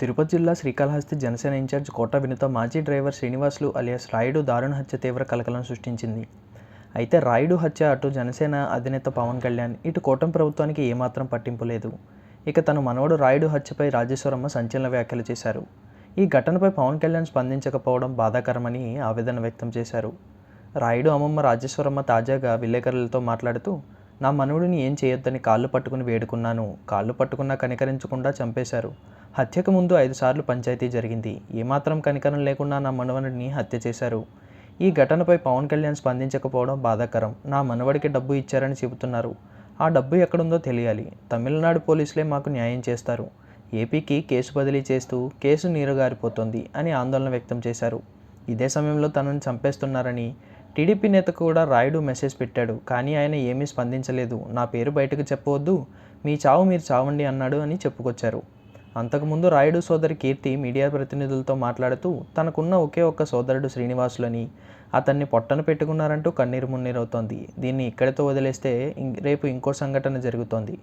తిరుపతి జిల్లా శ్రీకాళహస్తి జనసేన ఇన్ఛార్జ్ కోట వినుత మాజీ డ్రైవర్ శ్రీనివాసులు అలియాస్ రాయుడు దారుణ హత్య తీవ్ర కలకలం సృష్టించింది. అయితే రాయుడు హత్య అటు జనసేన అధినేత పవన్ కళ్యాణ్ ఇటు కూటమి ప్రభుత్వానికి ఏమాత్రం పట్టింపు లేదు. ఇక తన మనవడు రాయుడు హత్యపై రాజేశ్వరమ్మ సంచలన వ్యాఖ్యలు చేశారు. ఈ ఘటనపై పవన్ కళ్యాణ్ స్పందించకపోవడం బాధాకరమని ఆవేదన వ్యక్తం చేశారు. రాయుడు అమ్మమ్మ రాజేశ్వరమ్మ తాజాగా విలేకరులతో మాట్లాడుతూ నా మనవుడిని ఏం చేయొద్దని కాళ్ళు పట్టుకుని వేడుకున్నాను. కాళ్ళు పట్టుకున్నా కనికరించకుండా చంపేశారు. హత్యకు ముందు ఐదు సార్లు పంచాయతీ జరిగింది. ఏమాత్రం కనికరం లేకుండా నా మనవడిని హత్య చేశారు. ఈ ఘటనపై పవన్ కళ్యాణ్ స్పందించకపోవడం బాధాకరం. నా మనవడికి డబ్బు ఇచ్చారని చెబుతున్నారు. ఆ డబ్బు ఎక్కడుందో తెలియాలి. తమిళనాడు పోలీసులే మాకు న్యాయం చేస్తారు. ఏపీకి కేసు బదిలీ చేస్తూ కేసు నీరుగారిపోతుంది అని ఆందోళన వ్యక్తం చేశారు. ఇదే సమయంలో తనను చంపేస్తున్నారని టీడీపీ నేత కూడా రాయుడు మెసేజ్ పెట్టాడు. కానీ ఆయన ఏమీ స్పందించలేదు. నా పేరు బయటకు చెప్పవద్దు. మీ చావు మీరు చావండి అన్నాడు అని చెప్పుకొచ్చారు. అంతకుముందు రాయుడు సోదరి కీర్తి మీడియా ప్రతినిధులతో మాట్లాడుతూ తనకున్న ఒకే ఒక్క సోదరుడు శ్రీనివాసులని అతన్ని పొట్టను పెట్టుకున్నారంటూ కన్నీరు మున్నీరవుతోంది. దీన్ని ఇక్కడితో వదిలేస్తే రేపు ఇంకో సంఘటన జరుగుతోంది.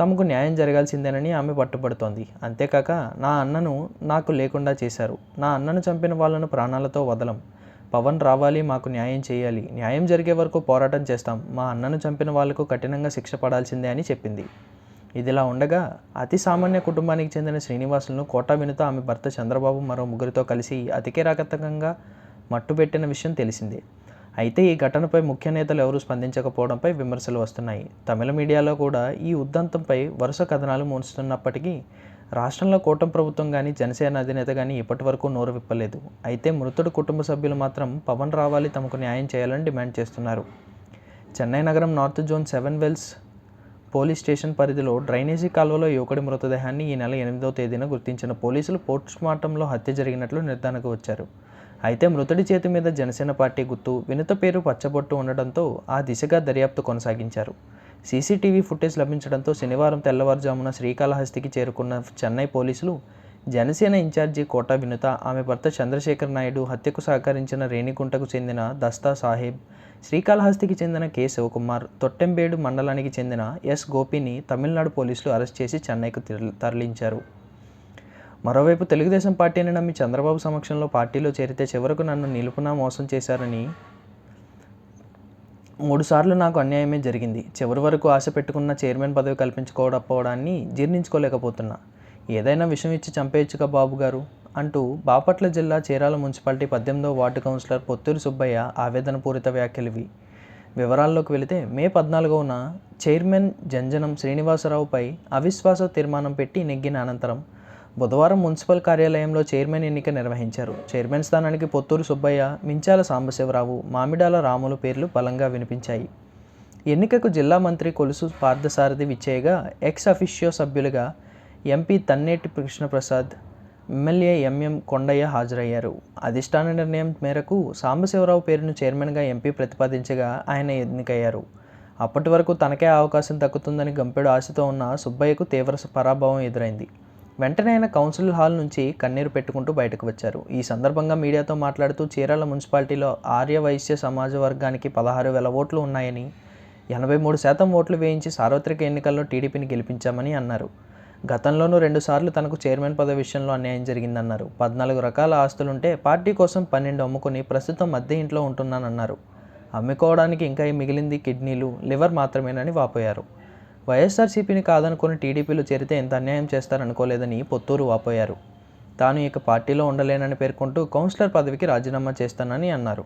తమకు న్యాయం జరగాల్సిందేనని ఆమె పట్టుబడుతోంది. అంతేకాక నా అన్నను నాకు లేకుండా చేశారు. నా అన్నను చంపిన వాళ్ళను ప్రాణాలతో వదలం. పవన్ రావాలి మాకు న్యాయం చేయాలి. న్యాయం జరిగే వరకు పోరాటం చేస్తాం. మా అన్నను చంపిన వాళ్ళకు కఠినంగా శిక్ష పడాల్సిందే అని చెప్పింది. ఇదిలా ఉండగా అతి సామాన్య కుటుంబానికి చెందిన శ్రీనివాసులను కోటా వినుత ఆమె భర్త చంద్రబాబు మరో ముగ్గురితో కలిసి అతికేరాకతంగా మట్టుబెట్టిన విషయం తెలిసిందే. అయితే ఈ ఘటనపై ముఖ్య నేతలు ఎవరూ స్పందించకపోవడంపై విమర్శలు వస్తున్నాయి. తమిళ మీడియాలో కూడా ఈ ఉద్దంతంపై వరుస కథనాలు మోస్తున్నప్పటికీ రాష్ట్రంలో కూటమి ప్రభుత్వం కానీ జనసేన అధినేత కానీ ఇప్పటి వరకు నోరు విప్పలేదు. అయితే మృతుడు కుటుంబ సభ్యులు మాత్రం పవన్ రావాలి తమకు న్యాయం చేయాలని డిమాండ్ చేస్తున్నారు. చెన్నై నగరం north zone seven wells police station పరిధిలో డ్రైనేజీ కాలువలో యువకుడి మృతదేహాన్ని ఈ నెల ఎనిమిదవ తేదీన గుర్తించిన పోలీసులు పోస్టుమార్టంలో హత్య జరిగినట్లు నిర్ధారణకు వచ్చారు. అయితే మృతుడి చేతి మీద జనసేన పార్టీ గుర్తు వినుత పేరు పచ్చబొట్టు ఉండడంతో ఆ దిశగా దర్యాప్తు కొనసాగించారు. సీసీటీవీ ఫుటేజ్ లభించడంతో శనివారం తెల్లవారుజామున శ్రీకాళహస్తికి చేరుకున్న చెన్నై పోలీసులు జనసేన ఇన్ఛార్జి కోట వినుత ఆమె భర్త చంద్రశేఖర్ నాయుడు హత్యకు సహకరించిన రేణిగుంటకు చెందిన దస్తా సాహెబ్ శ్రీకాళహస్తికి చెందిన కె. శివకుమార్ తొట్టెంబేడు మండలానికి చెందిన ఎస్. గోపిని తమిళనాడు పోలీసులు అరెస్ట్ చేసి చెన్నైకు తరలించారు. మరోవైపు తెలుగుదేశం పార్టీని నమ్మి చంద్రబాబు సమక్షంలో పార్టీలో చేరితే చివరకు నన్ను నిలుపునా మోసం చేశారని మూడుసార్లు నాకు అన్యాయమే జరిగింది. చివరి వరకు ఆశ పెట్టుకున్న చైర్మన్ పదవి కల్పించుకోకపోవడాన్ని జీర్ణించుకోలేకపోతున్నా. ఏదైనా విషం ఇచ్చి చంపేయచ్చుగా బాబు గారు అంటూ బాపట్ల జిల్లా చీరాల మున్సిపాలిటీ పద్దెనిమిదవ వార్డు కౌన్సిలర్ పొత్తూరు సుబ్బయ్య ఆవేదన పూరిత వ్యాఖ్యలివి. వివరాల్లోకి వెళితే మే పద్నాలుగవన చైర్మన్ జంజనం శ్రీనివాసరావుపై అవిశ్వాస తీర్మానం పెట్టి నెగ్గిన అనంతరం బుధవారం మున్సిపల్ కార్యాలయంలో చైర్మన్ ఎన్నిక నిర్వహించారు. చైర్మన్ స్థానానికి పొత్తూరు సుబ్బయ్య మించాల సాంబశివరావు మామిడాల రాములు పేర్లు బలంగా వినిపించాయి. ఎన్నికకు జిల్లా మంత్రి కొలుసు పార్థసారథి విచ్చేయగా ఎక్స్ అఫిషియో సభ్యులుగా MP Tanneti Krishnaprasad MLA M M Kondaiah హాజరయ్యారు. అధిష్టాన నిర్ణయం మేరకు సాంబశివరావు పేరును చైర్మన్గా ఎంపీ ప్రతిపాదించగా ఆయన ఎన్నికయ్యారు. అప్పటి వరకు తనకే అవకాశం దక్కుతుందని గంపెడు ఆశతో ఉన్న సుబ్బయ్యకు తీవ్ర పరాభవం ఎదురైంది. వెంటనే ఆయన కౌన్సిల్ హాల్ నుంచి కన్నీరు పెట్టుకుంటూ బయటకు వచ్చారు. ఈ సందర్భంగా మీడియాతో మాట్లాడుతూ చీరాల మున్సిపాలిటీలో ఆర్య వైశ్య సమాజ వర్గానికి పదహారు వేల ఓట్లు ఉన్నాయని ఎనభై మూడు శాతం ఓట్లు వేయించి సార్వత్రిక ఎన్నికల్లో టీడీపీని గెలిపించామని అన్నారు. గతంలోనూ రెండుసార్లు తనకు చైర్మన్ పదవి విషయంలో అన్యాయం జరిగిందన్నారు. పద్నాలుగు రకాల ఆస్తులుంటే పార్టీ కోసం పన్నెండు అమ్ముకుని ప్రస్తుతం మధ్య ఇంట్లో ఉంటున్నానన్నారు. అమ్ముకోవడానికి ఇంకా మిగిలింది? కిడ్నీలు లివర్ మాత్రమేనని వాపోయారు. వైఎస్ఆర్సీపీని కాదనుకుని టీడీపీలో చేరితే ఎంత అన్యాయం చేస్తారనుకోలేదని పొత్తూరు వాపోయారు. తాను ఇక పార్టీలో ఉండలేనని పేర్కొంటూ కౌన్సిలర్ పదవికి రాజీనామా చేస్తానని అన్నారు.